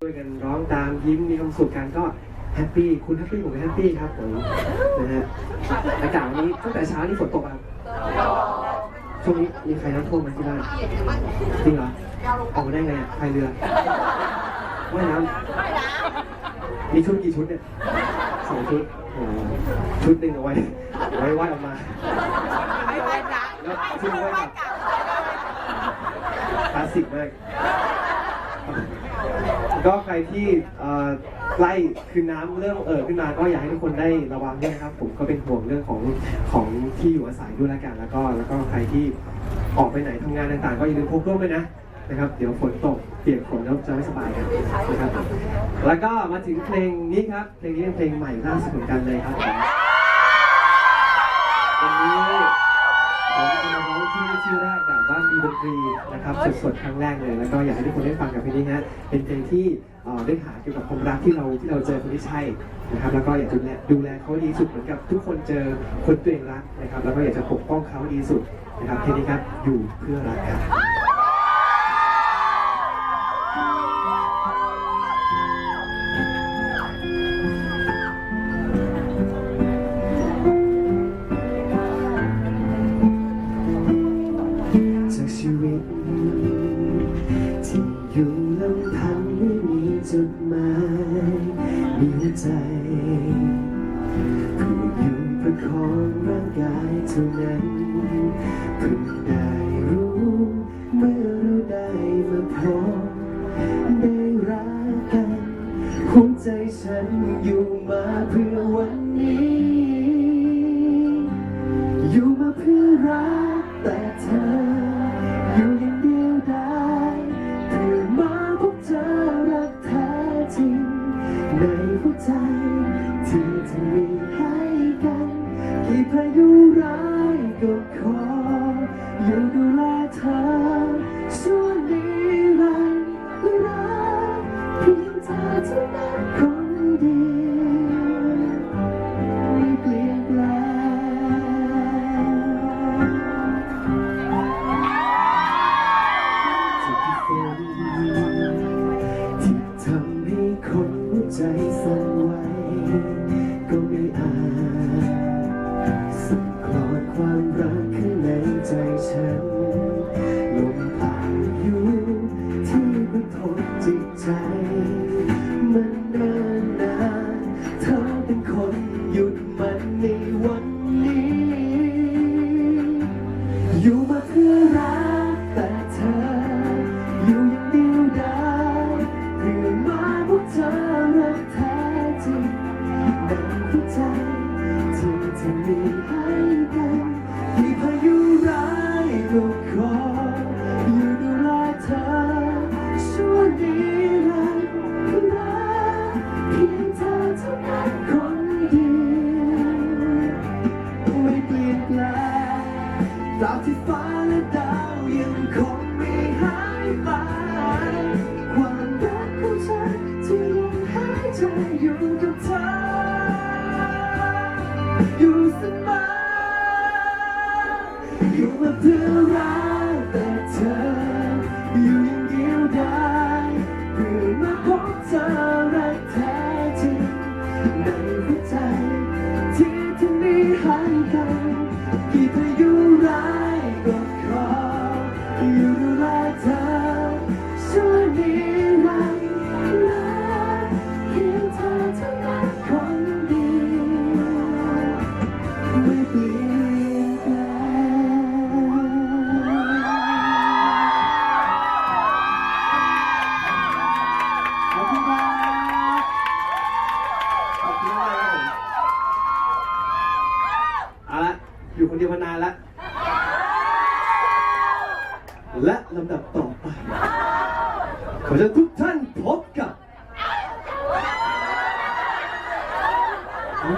ช่วยกันร้องตามยิ้มมีความสุขกันก็แฮปปี้คุณแฮปปี้ผมก็แฮปปี้ครับผมนะฮะอากาศวันนี้ตั้งแต่เช้านี่ฝนตกอะช่วงนี้มีใครน้ำท่วมไหมที่บ้านจริงเหรอออกมาได้ไงอะพายเรือว่ายน้ำมีชุดกี่ชุดเนี่ยสองชุดโอ้โหชุดหนึ่งเอาไว้เอาไว้ว่ายออกมาไม่ไหวจ้ะแล้วชุดไว้กลับคลาสสิกมาก ก็ใครที่เอ่อไล่คือน้ำเริ่มเอ่อขึ้นมาก็อยากให้ทุกคนได้ระวังด้วยนะครับ ผมก็เป็นห่วงเรื่องของของที่อยู่อาศัยด้วยละกันแล้วก็แล้วก็ใครที่ออกไปไหนทำงานต่างๆ ก็อย่าลืมพกร่มด้วยนะนะครับ เดี๋ยวฝนตกเปียกฝนแล้วจะไม่สบายกันนะครับแล้วก็มาถึงเพลงนี้ครับเพลงนี้เป็นเพลงใหม่ล่าสุดเหมือนกันเลยครับวันนี้ผมจะมาร้องที่ ชื่อแรกแบบว่ามีดนตรีนะครับสดๆครั้งแรกเลย แล้วก็อยากให้ทุกคนได้ฟังกับเพลงนี้ฮะเป็นเพลงที่เอ่อได้หาเกี่ยวกับความรักที่เราที่เราเจอคนที่ใช่นะครับ แล้วก็อยากดูแลดูแลเขาดีสุดเหมือนกับทุกคนเจอคนตัวเองรักนะครับ แล้วก็อยากจะปกป้องเขาดีสุดนะครับเพลงนี้ครับอยู่เพื่อรักครับ อยู่มา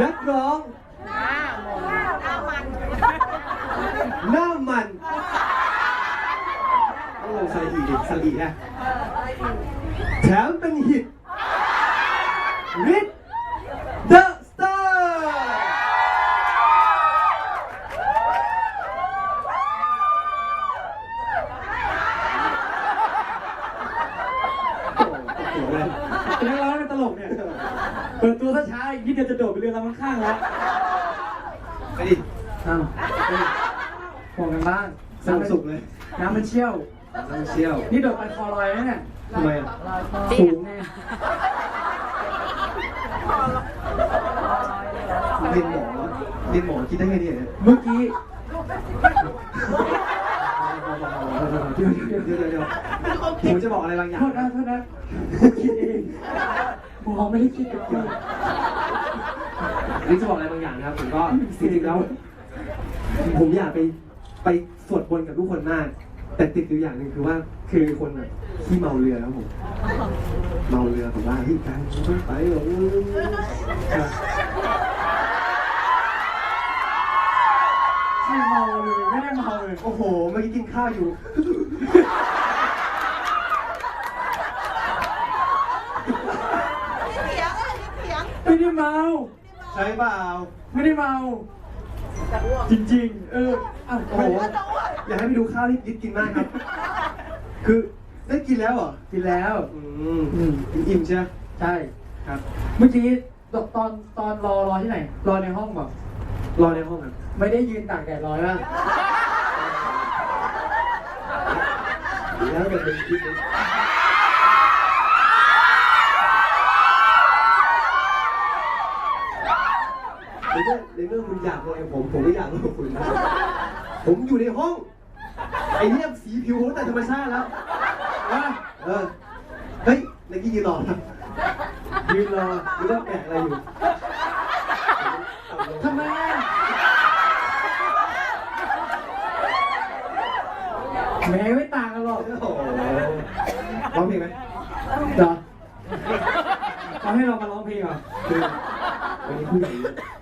นักร้องหน้าหมดหน้ามัน หน้ามันต้องลงใส่อีกดิใส่อีกนะแถมเป็นฮิตริดเดอะสตาร์โอ้โหเลย เป็นนักร้องเป็นตลกเนี่ย เปิดตัวช้าๆอีกนิดเดียวจะโดดไปเรือลำข้างๆแล้ว ไปดิ อ้าวห่วงกันบ้าง สนุกสุขเลย น้ำ มันเชี่ยว น้ำเชี่ยวนี่โดดไปคอลอยแล้วเนี่ยทำไมอะสูงไงเรียนหมอเรียนหมอคิดได้ไงเนี่ยเมื่อกี้เดี๋ยวเดี๋ยวเดี๋ยวเดี๋ยวผมจะบอกอะไรบางอย่างโทษนะโทษนะผมคิดเองมองไม่ได้คิดกับคุณนี่จะบอกอะไรบางอย่างนะครับผมก็จริงๆแล้ว ผมอยากไปไปสวดบนต์กับทุกคนมาก แต่ติดอยู่อย่างหนึ่งคือว่าคือมีคนแบบที่เมาเรือครับผมเมาเรือผมว่าเฮ้ยการต้องไปหรอกครับใช่เมาเลยไม่ได้เมาเลยโอ้โหเมื่อกี้กินข้าวอยู่ไม่ได้เมาใช่เปล่าไม่ได้เมา จริงๆ เอออ้าวโอ้โหอยากให้ไปดูข้าวที่ยิดกินมากครับ คือได้กินแล้วเหรอ กินแล้ว อืมอืมอิ่มใช่ไหมใช่ ครับ เมื่อกี้ตอนตอนตอนรอรอที่ไหน รอในห้องแบบรอในห้องครับไม่ได้ยืนตากแดดรอป่ะแล้วแต่เป็นคิดนะ ในเมื่อในเมื่อคุณอยากลงกับผม ผมก็อยากลงกับคุณนะผมอยู่ในห้อง ไอ้เนี่ยสีผิวผมแต่ธรรมชาติแล้วว่าเออ เฮ้ยนักกี้ยืนรอครับยืนรอหรือว่าแปะอะไรอยู่ทำไมอะแหม้ไม่ต่างกันหรอกโอ้โหร้องเพลงไหมเหรอเขาให้เรามาร้องเพลงเหรอคือวันนี้ผู้ใหญ่เยอะ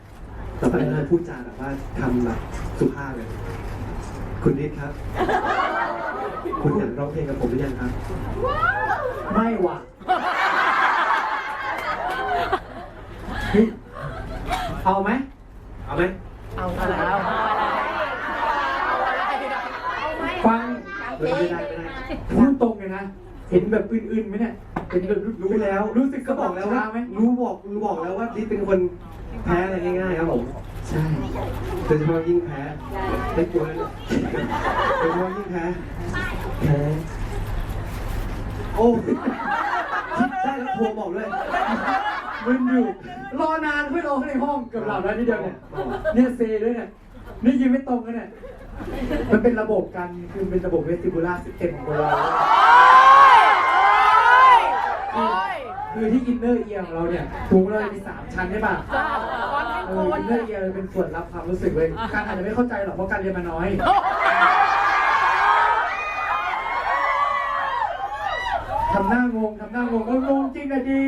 ต่อไปเราพูดจาแบบว่าทำแบบสุภาพเลยคุณนิดครับ คุณอยากร้องเพลงกับผมหรือยังครับ ไม่ว่ะเฮ้ยเอาไหมเอาไหมเอาอะไรเอาอะไรฟังไม่ได้ไม่ได้พูดตรงเลยนะ เห็นแบบอื่นๆไหมเนี่ยเห็นแบบรู้แล้ว รู้สึกก็บอกแล้วว่าช้ไหมรู้บอกรู้บอกแล้วว่าลิศเป็นคน แพ้อะไรง่ายๆครับผม ใช่โดยเฉพาะยิ่งแพ้ไม่กลัวนะโดยเฉพาะยิ่งแพ้แพ้โอ้คิดได้แล้วโทรบอกด้วยมึนอยู่ รอนานเพื่อรอข้างในห้องเกือบหลับแล้วนี่เดียวเนี่ย เนี่ยเซด้วยเนี่ย นี่ยืนไม่ตรงกันเนี่ย มันเป็นระบบการคือเป็นระบบเวสติบูล่าซิสเต็มของคนเราโอ้ย คือที่อินเนอร์เอียของเราเนี่ยถุงเรามีสามชั้นใช่ป่ะก้อนให้เอโกอนอินเนอร์เอียเป็นส่วนรับความรู้สึกเว้ยการอาจจะไม่เข้าใจหรอกเพราะการเรียนมาน้อย ทำหน้างงทำหน้างงก็งงจริงอะดี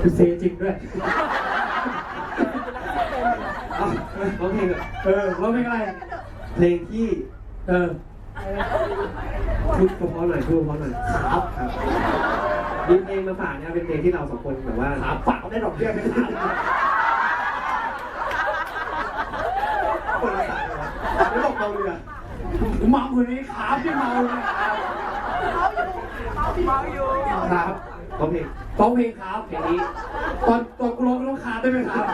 คือเซจริงด้วยเอาร้องเพลงเถอะเออว่าไม่เป็นไร เพลงที่ เออ พูดเพราะๆหน่อยพูดเพราะๆหน่อยครับครับมีเพลงมาฝากนะครับเป็นเพลงที่เราสองคนแบบว่าถามฝากได้ดอกเบี้ยไหมครับคนละสายเลยวะไม่บอกเมาเรือเมาคนนี้ขาพี่เมาเลยครับเมาอยู่ครับร้องเพลงร้องเพลงครับเพลงนี้ตอนตอนกูร้องร้องขาได้ไหมครับ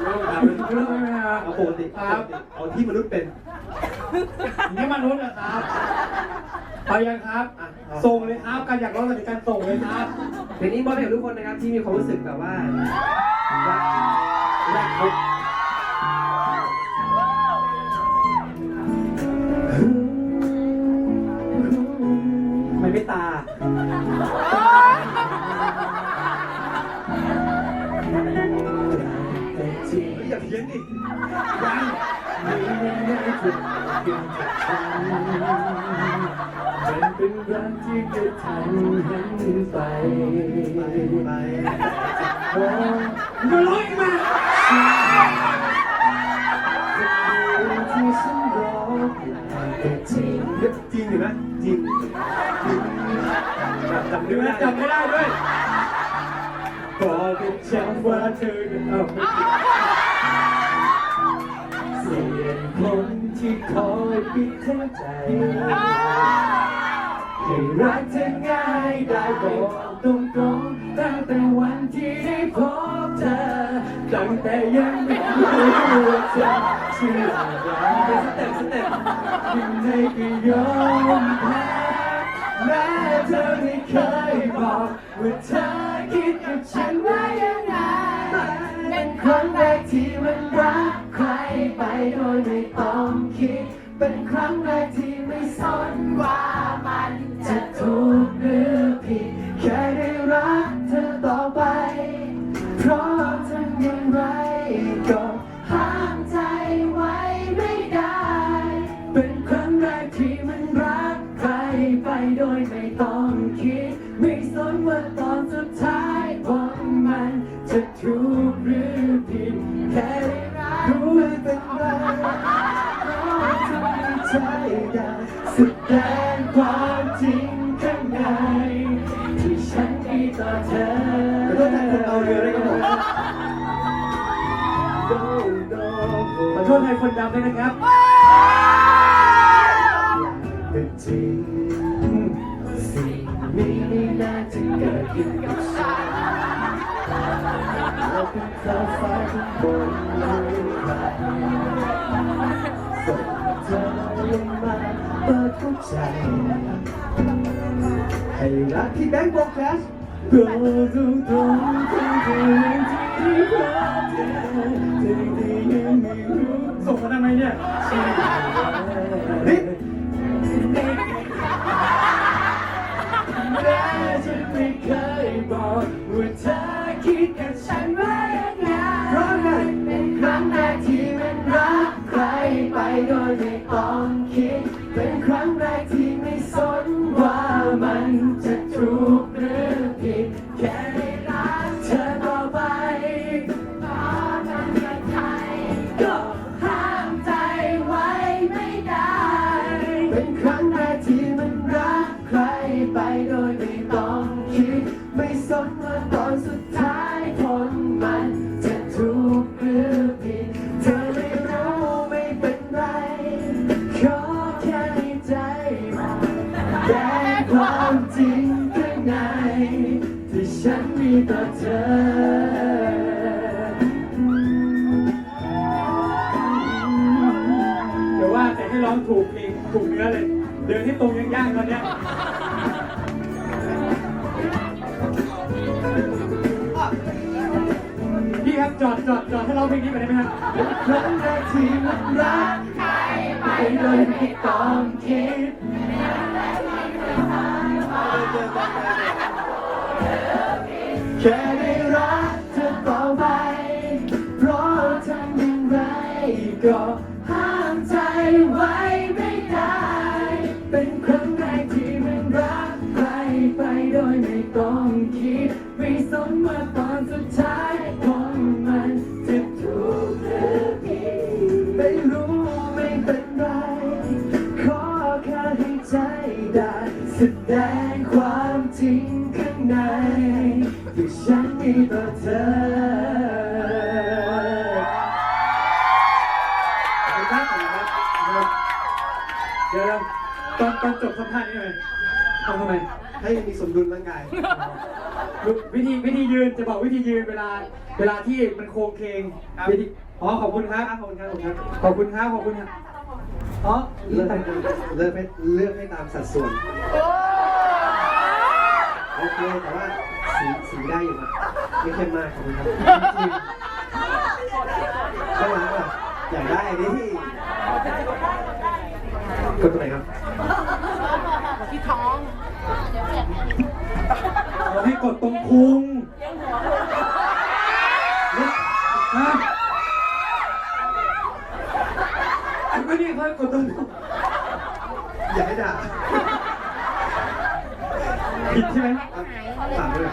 ไม่ต้องถามไม่ต้องไหมครับเอาปกติครับเอาที่มนุษย์เป็น นี่มนุษย์นะครับเอายังครับส่งเลยครับการอยากร้องกับการส่งเลยครับเพลงนี้มอบให้กับทุกคนนะครับที่มีความรู้สึกแบบว่ารักรักเขาไม่ไม่ตาแต่จริงเฮ้ยอย่าเพี้ยนดิยัง ไม่ได้ถูกเกี่ยวกับฉันมันเป็นรักที่กระทันหันไปไปไปโอ้มึงร้อีกมาที่ฉันรอแต่จริงเฮ้ยจริงอยู่นะจริงจำไม่ได้จำไม่ได้ด้วยบอกกับฉันว่าเธอเอา ยปิดหัวใจให้รักเธอง่ายได้บอกตรงๆตั้งแต่วันที่ได้พบเธอตั้งแต่ยังไม่รู้ว่าเธอเชื่ออะไรสเต็ปสเต็ปยังไงก็ยอมแพ้แม้เธอไม่เคยบอกว่าเธอคิดกับฉันว่ายังไงเป็นครั้งแรกที่มันรักใครไปโดยไม่ต้อง เป็นครั้งแรกที่ไม่สนว่ามันจะถูกหรือผิด แค่ได้รักเธอต่อไป เพราะทำอย่างไรก็ห้ามใจไว้ไม่ได้ เป็นครั้งแรกที่มันรักใครไปโดยไม่ต้องคิด ไม่สนว่าตอนสุดท้ายผลมันจะถูกหรือผิด แค่ได้รักรู้เป็นไร ได้แสดงความจริงข้างในที่ฉันมีต่อเธอแล้วก็แต่คนเอาเรือได้ก็บอกโดโดขอโทษใครคนดำด้วยนะครับเป็นจริงสิ่งนี้ไม่น่าจะเกิดขึ้นกับฉันเราเป็นเธอฟ้าข้างบนเลย เปิดหัวใจให้รักที่แบงค์บอกแคสก็ตรงตรงที่เธอที่พบเธอเธอที่ยังไม่รู้ส่งมาทำไมเนี่ยนี่แม้ฉันไม่เคยบอกว่าเธอคิดกับฉัน เลยเดินให้ตรงยังยากตอนเนี้ยพี่ครับจอดจอดจอดให้เร้องเพลงนี้ไปได้ไหมครับครั้งแรกที่มันรักใครไปโดยไม่ต้องคิดแค่ได้รักเธอต่อไป เพราะทำอย่างไรก็ ตอนตอนจบสัมภาษณ์นี่หน่อยทำทำไมให้มีสมดุลร่างกายวิธีวิธียืนจะบอกวิธียืนเวลา เวลาที่มันโค้งเคงวิธีอ๋อขอบคุณครับขอบคุณครับขอบคุณครับขอบคุณครับอ๋อเลือกให้เลือกให้เลือกให้ตามสัดส่วนโอเคแต่ว่าสีสีได้อยู่ครับไม่เข้มมากขอบคุณครับจริงๆข้างหลังอะอยากได้ดิกดตรงไหนครับ ที่ท้อง เรา ให้กดตรงพุงเนี่ยฮะไม่นี่เขาให้กดตรงพุงอย่าให้ด่าผิดใช่ไหมฝากด้วย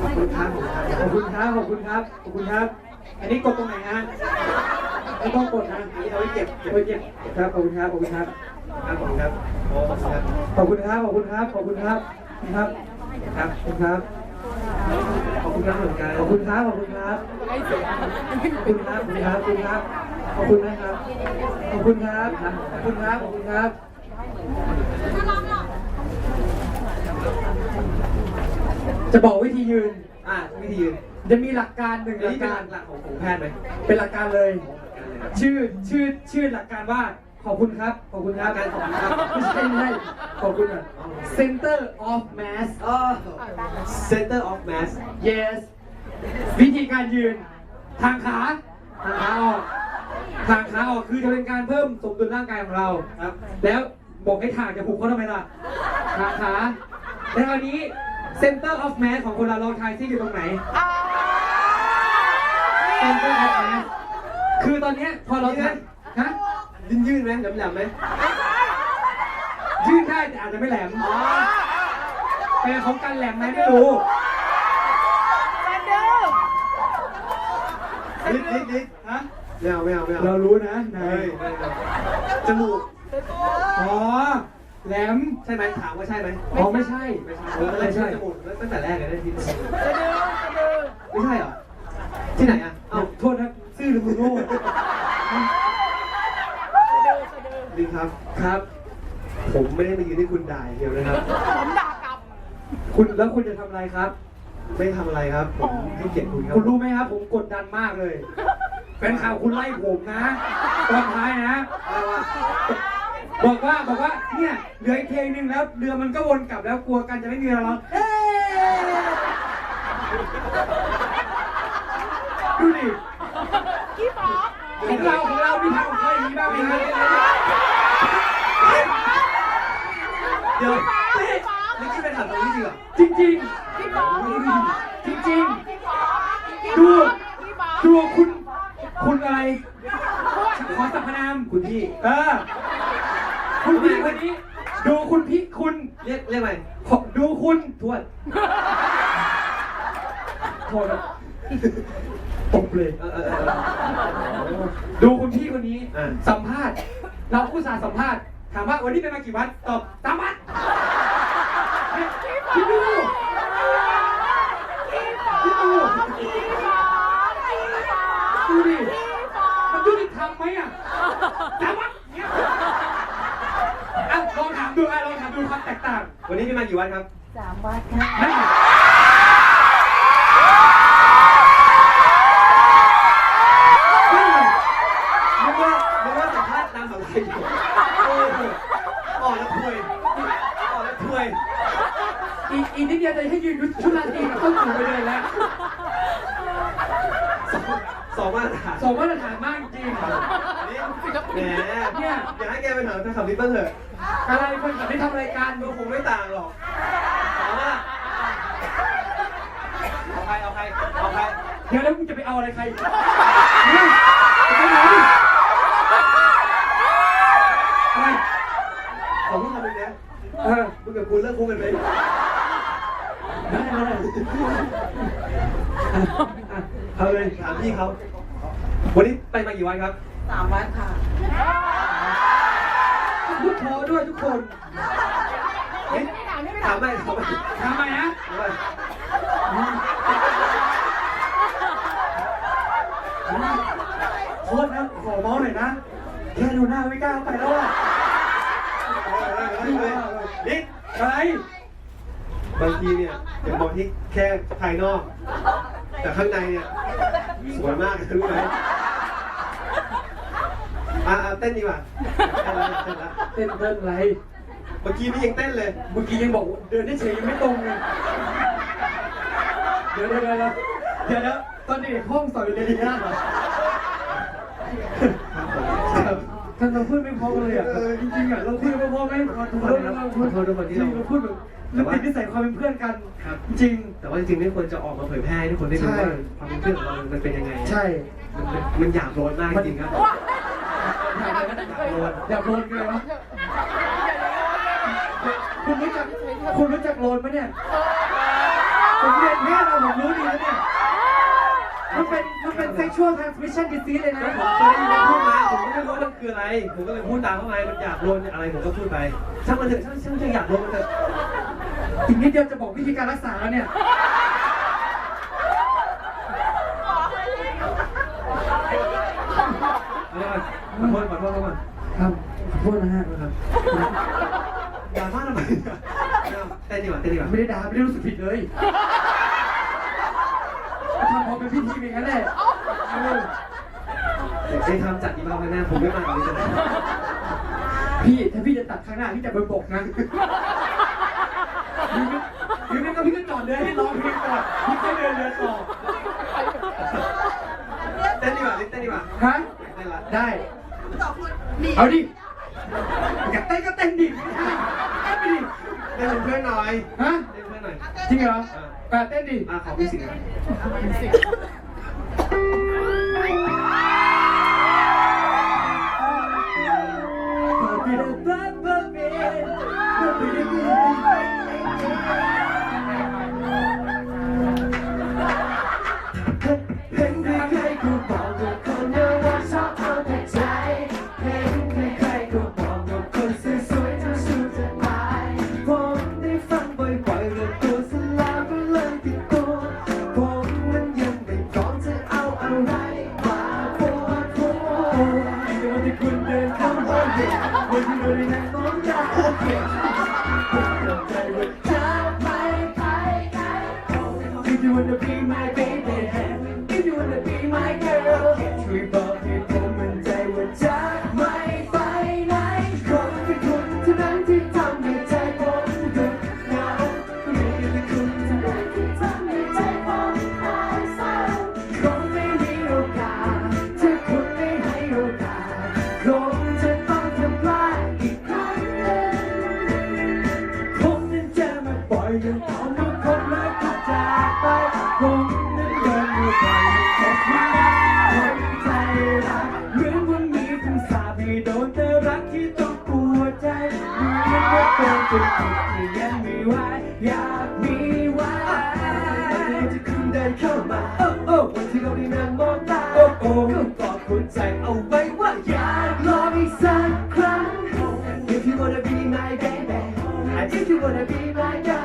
ขอบคุณครับขอบคุณครับขอบคุณครับขอบคุณครับขอบคุณครับ อันนี้กดตรงไหนฮะไม่ต้องกดนะอันนี้เอาไว้เก็บเก็บไว้เก็บครับขอบคุณครับขอบคุณครับครับขอบคุณครับโอ้ขอบคุณครับขอบคุณครับขอบคุณครับขอบคุณครับ ครับขอบคุณครับ ขอบคุณครับเหมือนกันขอบคุณครับ ขอบคุณครับ ขอบคุณครับ ขอบคุณครับ ขอบคุณครับ ขอบคุณนะครับ ขอบคุณครับ ขอบคุณครับ ขอบคุณครับจะบอกวิธียืน อ่าวิธียืน จะมีหลักการหนึ่งหลักการหลักของของแพทย์ไหมเป็นหลักการเลย ชื่อชื่อชื่อหลักการว่า ขอบคุณครับ ขอบคุณครับการขอบคุณครับไม่ใช่ไม่ใช่ขอบคุณอะ Center of Mass เออ center of mass yes วิธีการยืน ทางขาทางขาออกทางขาออกคือจะเป็นการเพิ่มสมดุลร่างกายของเราครับ แล้วบอกให้ถ่างจะผูกเขาทำไมล่ะทางขาแล้วคราวนี้ Center of Mass ของคนเราลองทายซิอยู่ตรงไหน Center of Mass คือตอนเนี้ยพอเราทำฮะ ยืนยืนไหมแหลมแหลมๆไหมยื่นได้แต่อาจจะไม่แหลมแต่ของกันแหลมไหมไม่รู้ลิดลิดลิดฮะไม่เอาไม่เอาไม่เอาเรารู้นะนาเฮ้ยยไม่เอาจมูกอ๋อแหลมใช่ไหมถามว่าใช่ไหมอ๋อไม่ใช่ไม่ใช่เอออะไรไม่ใช่ใช่จมูกตั้งแต่แรกเลยนะที่ไม่ใช่เหรอที่ไหนอะเอ้าเอ้าโทษนะซื่อหรือมึงโง่ ลิงครับ ครับ ผมไม่ได้มายืนให้คุณด่าอย่างเดียวนะครับ คุณแล้วคุณจะทำอะไรครับ ไม่ทำอะไรครับ ผมให้เกียรติคุณครับ คุณรู้ไหมครับ ผมกดดันมากเลยเป็นข่าวคุณไล่ผมนะ ตอนท้ายนะอะไรวะบอกว่าบอกว่าเนี่ยเหลืออีกเพลงหนึ่งแล้วเรือมันก็วนกลับแล้วกลัวกันจะไม่มีเราแล้วเอ๊ะดูดิของเราของเรามีทางของใครอย่างนี้บ้างไหมครับ เดี๋ยวนี่คิดเป็นถามตรงนี้จริงเหรอจริงจริงจริงจริงดูดูคุณ คุณอะไรขอสรรพนามคุณพี่ เออ คุณพี่คนนี้ ดูคุณพี่คุณเรียกเรียกอะไรดูคุณทวดโทษนะตบเลยดูคุณพี่คนนี้ สัมภาษณ์ เราอุตส่าห์สัมภาษณ์ ถามว่าวันนี้เป็นมากี่วัดตอบสามวัด คิดดูคิดดูดูดิมันยุติธรรมไหมอะสามวัดเนี่ยอะลองถามดูอะลองถามดูความแตกต่าง วันนี้พี่มากี่วันครับ สามวันค่ะ นั่นไงนั่นไง นึกว่านึกว่าสัมภาษณ์นางสาวไทยอยู่โอ้โหอ่อนแล้วถวยอ่อนแล้วถวย อีกอีกนิดเดียวจะให้ยืนชุดราตรีกับต้นสูงไปเลยแล้วสองสองมาตรฐานสองมาตรฐานมากจริงนี่แหมเนี่ยอยากให้แกไปถามแฟนคลับลิปเปอร์เถอะอะไรคนกับที่ทำรายการก็คงไม่ต่างหรอกเอาว่าเอาใครเอาใครเอาใคร เดี๋ยวแล้วมึงจะไปเอาอะไรใครเนี่ยจะไปไหนอะไร ขอพูดคำหนึงนะ เออ มึงกับกูเลิกคุยกันไหม ได้ได้ได้อะเอาเลย ถามพี่เขาวันนี้ไปมากี่วันครับ สามวัดค่ะ พูดพอด้วยทุกคน เฮ้ยถามไปถามไป ทำไมนะ ถามไป โทษนะขอเมาส์หน่อยนะ แค่ดูหน้าไม่กล้าไปแล้วอะ นี่ อะไร บางทีเนี่ยเดี๋ยวมองที่แค่ภายนอก แต่ข้างในเนี่ยสวยมากรู้ไหมอะอะเต้นดีกว่าเต้นละเต้นละเต้นเต้นอะไร เมื่อกี้นี่ยังเต้นเลย เมื่อกี้ยังบอกว่าเดินได้เฉยยังไม่ตรงเลยเดี๋ยวเดี๋ยวเดี๋ยวเดี๋ยวเดี๋ยวตอนเด็กห้องสอนเรียนดีนะเหรอ ท่านเราพูดไม่พอกันเลยอะจริงๆอะเราพูดไม่พอไหมขอโทษเราพูดขอโทษทุกคนที่เราเราพูดแบบเราติดนิสัยความเป็นเพื่อนกันครับจริง แต่ว่าจริงๆไม่ควรจะออกมาเผยแพร่ให้ทุกคนได้รู้ใช่ว่าความเป็นเพื่อนของเรามันเป็นยังไงใช่ มันเป็นมันหยาบโลนมากจริงๆครับอยากโลนกันเลยวะคุณรู้จักคุณรู้จักโลนไหมเนี่ยผมเรียนแพทย์มาผมรู้ดีนะเนี่ย มันเป็นมันเป็น sexual transmission disease เลยนะผมเคยได้ยินเขาพูดมาผมก็ไม่รู้ว่ามันคืออะไร ผมก็เลยพูดตามเข้าไปมันหยาบโลนอะไรผมก็พูดไป ช่างมันเถอะช่างช่างจะหยาบโลนมันเถอะอีกนิดเดียวจะบอกวิธีการรักษาแล้วเนี่ยเอาเลยก่อนขอโทษขอโทษเขาก่อนครับขอโทษนะฮะครับอย่าพลาดทำไมเต้นดีกว่าเต้นดีกว่าไม่ได้ด่าไม่ได้รู้สึกผิดเลย ทำพอเป็นพิธีเป็นงั้นแหละเออเดี๋ยวไปทำจัดอีกรอบข้างหน้าผมไม่มากับนี้จะได้พี่ถ้าพี่จะตัดข้างหน้าพี่จะไปปกนะหรือไม่หรือไม่ก็พี่ก็จอดเดินให้ร้องเพลงก่อนพี่ก็เดินเดินต่อเต้นดีกว่าเต้นดีกว่าฮะเต้นละได้เอาดิอยากเต้นก็เต้นดิเต้นไปดิเต้นเป็นเพื่อนหน่อยฮะเต้นเพื่อนหน่อยจริงเหรอ อะ มาบ่อยยังทำให้คนรักก็จากไปผมนั้นเดินมาบ่อยยังพบว่าคนใจรักเหมือนว่ามีคำสาปให้โดนแต่รักที่ต้องปวดใจเหมือนว่าเป็นจุดที่ยังไม่ไหวอยากมีไว้วันที่คุณเดินเข้ามาโอ้โอ้วันที่เราได้นั่งมองตาโอ้โอ้ก็กอดหัวใจเอาไว้ว่าอยากลองอีกสักครั้ง If you wanna be my baby, if you wanna be my girl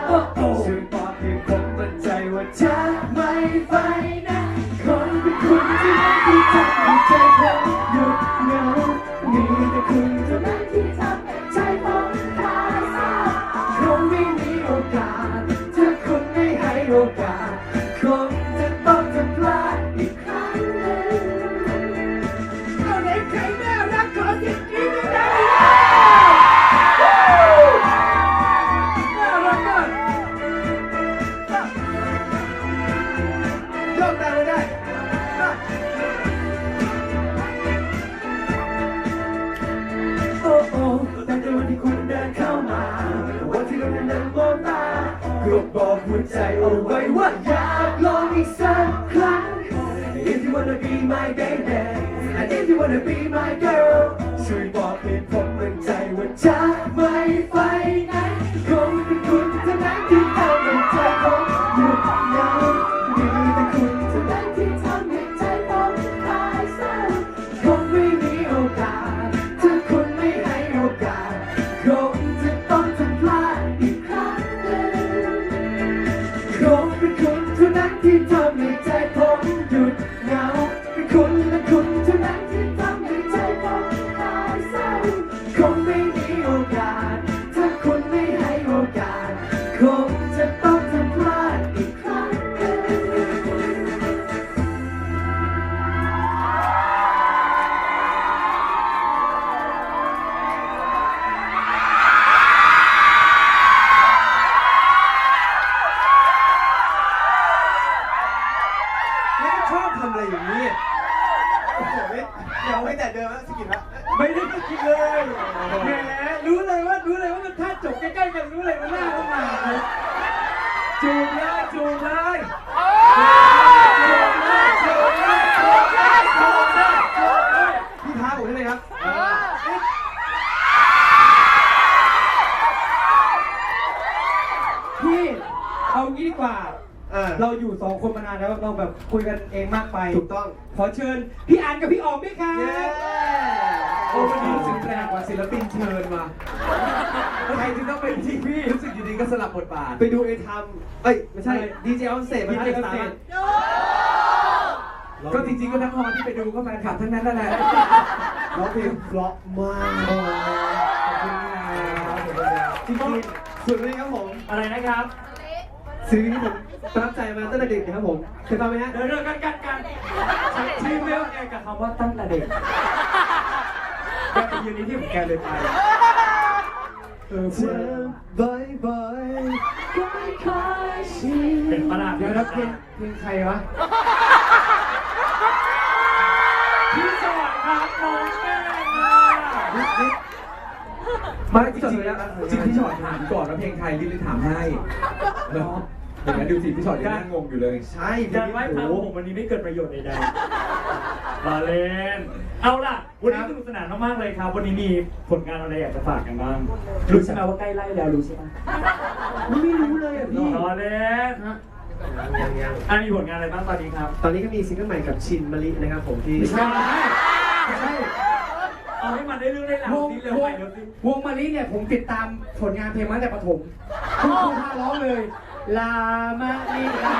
ดีกว่าเออเราอยู่สองคนมานานแล้วเราแบบคุยกันเองมากไป ถูกต้อง ขอเชิญพี่อันกับพี่ออมด้วยครับเย้โอ้วันนี้รู้สึกแปลกกว่าศิลปินเชิญมาใครถึงต้องเป็นที่พี่รู้สึกอยู่ดีก็สลับบทบาท ไปดูไอ้ทำเอ้ย ไม่ใช่ ดีเจออนเซตดีมาเจที่ออนสาเซ็มตก็จริงๆก็ทั้งฮอที่ไปดูก็แฟนคลับทั้งนั้นนั่นแหละร้องเพลงเพราะมากขอบคุณครับจริงๆส่วนวันนี้ครับผม อะไรนะครับ ซีรีส์ที่ผมประทับใจมาตั้งแต่เด็กนะครับผมเคยฟังไหมฮะ เดี๋ยวเดี๋ยวกันกันกันใช้ชีวิตไงกับคำว่าตั้งแต่เด็กแกไปยืนในที่ของแกเลยไปเออพูดเจอบ่อยๆก็ไม่ค่อยชินเป็นประหลาดเดี๋ยวนะเพลงเพลงใครวะพี่สวัสดิ์ครับน้องแม่ค่ะไม่จริงๆแล้วจริงๆพี่ชอตถามก่อนว่าเพลงไทยลิลลี่ถามให้เนาะ เห็นไหมดูสิพี่ชอตยังนั่งงงอยู่เลย ใช่เพลกางรไหว้นี้พระโอ้ของผมวันนี้ไม่เกิดประโยชน์ใดๆรอเล่น เอาล่ะ วันนี้สนุกสนานมากๆเลยครับ วันนี้มีผลงานอะไรอยากจะฝากกันบ้าง รู้ใช่ไหมว่าใกล้ไล่แล้วรู้ใช่ไหมไม่รู้เลยอะพี่รอเล่นยังยังอะมีผลงานอะไรบ้างตอนนี้ครับ ตอนนี้ก็มีซิงเกิลใหม่กับชินมะลินะครับผมที่ไม่ใช่ไม่ใช่เอาให้มันได้เรื่องได้ราววงสิเร็ววไปงเร็วสิวงมาลิเนี่ยผมติดตามผลงานเพลงมาตั้งแต่ประถมคุณครูพาร้องเลย ลามาลิลา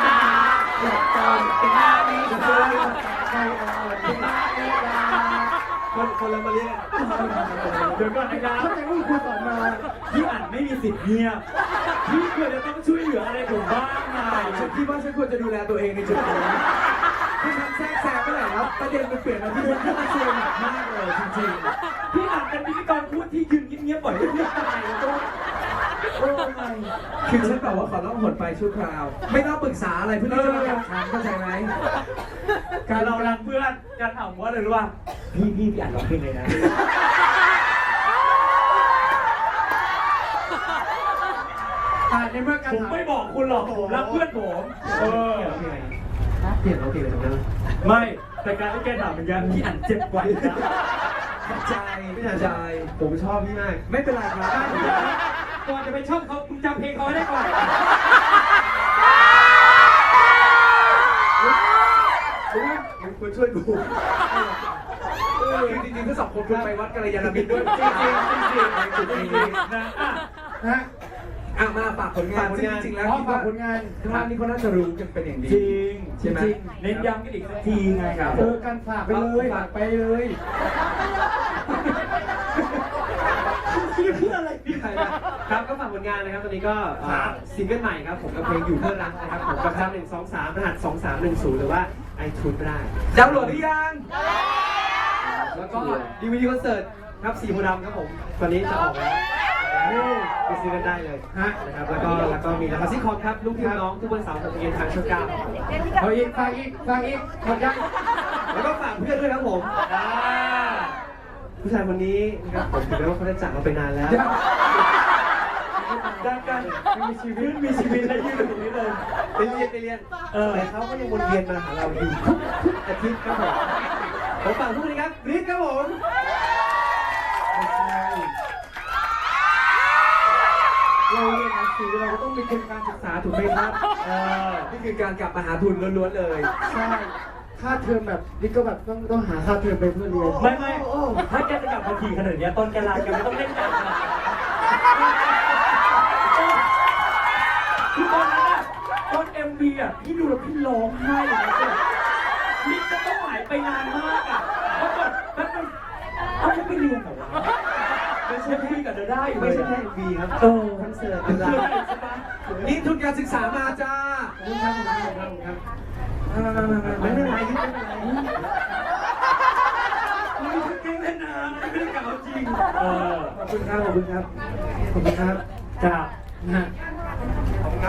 อยากตอนเป็นลาลิลาใจอ่อนเป็นลาลิลาคนคนละมะลิกันเดี๋ยวก่อนนะครับเข้าใจว่าคุณครูสอนมาพี่อัดไม่มีสิทธิ์เงียบพี่ควรจะต้องช่วยเหลืออะไรผมบ้างไงฉันคิดว่าฉันควรจะดูแลตัวเองในจุดนี้ถ้าฉันแทรกแซงเมื่อไหร่แล้วประเด็นมันเปลี่ยนมาที่ฉันที่มาช่วยหนักมากเลยจริงพี่อัดเป็นพิธีกรพูดที่ยืนเงียบๆบ่อยให้พี่ตายแล้วก็โอ้ยๆ คือฉันบอกว่าขอร้องหดไปชั่วคราว ไม่ต้องปรึกษาอะไรเพื่อที่จะมากับฉันเข้าใจไหมการเรารักเพื่อนการถามว่าเลยรู้ป่ะพี่พี่พี่อัดร้องเพลงเลยนะอ่าในเมื่อการผมถามไม่บอกคุณหรอกผมรักเพื่อนผมเออเปลี่ยนโอเคเลยตรงนั้นไม่แต่การที่แกถามเหมือนกันพี่อัดเจ็บกว่าอีกนะใจไม่ไม่น่าใจใจผมชอบพี่มากไม่เป็นไรครับ ก่อนจะไปชอบเขาคุณจำเพลงเขาให้ได้ก่อนมึงควรช่วยกูคือจริงๆทั้งสองคนควรไปวัดกัลยาณมิตรด้วยจริงๆจริงๆในจุดนี้นะอะฮะอะมาฝากผลงานซึ่งจริงๆแล้วอ๋อคิดฝาว่ากผลงานทุกท่านนี้เขาน่าจะรู้กันเป็นอย่างดีจริงใช่ไหมจริงเน้นย้ำกันอีกสักทีไงครับเออการฝากไปเลยฝากไปเลย พี่พูดอะไรพี่ ครับก็ฝากผลงานนะครับตอนนี้ก็อ่าซิงเกิลใหม่ครับผมกับเพลงอยู่เพื่อรักนะครับผมกับทางหนึ่งสองสามรหัสสองสามหนึ่งศูนย์หรือว่าไอทูนก็ได้ดาวน์โหลดหรือยังแล้วก็ดีวีดีคอนเสิร์ตครับสีโพธิ์ดำครับผมตอนนี้จะออกแล้วไปซื้อกันได้เลยฮะนะครับแล้วก็แล้วก็มีนะครับซิคอมครับลูกพี่ลูกน้องทุกวันเสาร์หกโมงเย็นทางช่องเก้าครับผมเอาอีกฝากอีกฝากอีกหมดยังแล้วก็ฝากเพื่อนด้วยครับผมอ่าผู้ชายคนนี้นะครับผมถึงแม้ว่าเขาจะจากเราไปนานแล้ว ดังกันมีชีวิตมีชีวิตและยืนอยู่ตรงนี้เลยไปเรียนไปเรียนเออแต่เขาก็ยังวนเวียนมาหาเราอยู่ทุกอาทิตย์ครับผมผมฝากทุกคนนะครับบริสครับผมเราเรียนหนังสือเราก็ต้องมีทุนการศึกษาถูกไหมครับเออนี่คือการกลับมาหาทุนล้วนๆเลยใช่ค่าเทอมแบบนี่ก็แบบต้องต้องหาค่าเทอมไปเพื่อเรียนไม่ไม่ถ้าแกจะกลับมาทีขนาดเนี้ยตอนแกลาแกไม่ต้องเล่นกันน ตอนเอ็มบีอะพี่ดูแล้วพี่ร้องไห้เลยนะพี่จะต้องหายไปนานมากอะเพราะแบบแป๊บนึงเอาจะไปเรียนเหรอวะไม่ใช่พี่กับเดอะได้อยู่ไม่เลยใช่อะแค่วีครับเออคอนเสิร์ตคือต่างอะไรๆใช่ปะนี่ทุนการศึกษามาจ้าครับผมครับผมครับมามามามาไม่ไม่เป็เป็นนไรไรไม่เป็นไรมันไม่ใช่แกล้งเล่นนะมันไม่ได้กล่าวจริงเออขอบคุณครับขอบคุณครับขอบคุณครับจ้านะฮะ